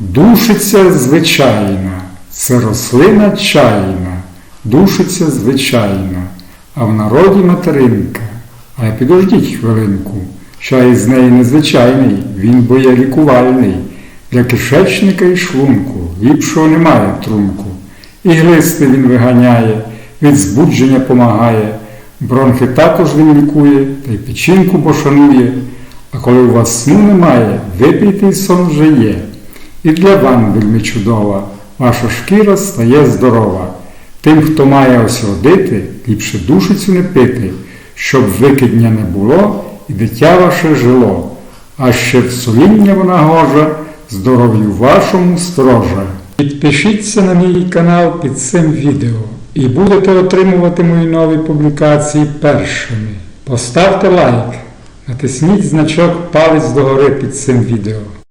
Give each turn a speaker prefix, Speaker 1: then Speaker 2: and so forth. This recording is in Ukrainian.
Speaker 1: Душиця звичайна, це рослина чайна, душиця звичайна, а в народі материнка. А підождіть хвилинку, чай з неї незвичайний, він бо є лікувальний. Для кишечника і шлунку ліпшого немає трунку. І глисти він виганяє, від збудження помагає, бронхи також він лікує, та й печінку пошанує. А коли у вас сну немає, випийте і сон вже є. І для вам вельми чудова, ваша шкіра стає здорова. Тим, хто має осердити, ліпше душицю не пити, щоб викидня не було і дитя ваше жило. А ще в соління вона гожа, здоров'ю вашому сторожа. Підпишіться на мій канал під цим відео і будете отримувати мої нові публікації першими. Поставте лайк, натисніть значок палець догори під цим відео.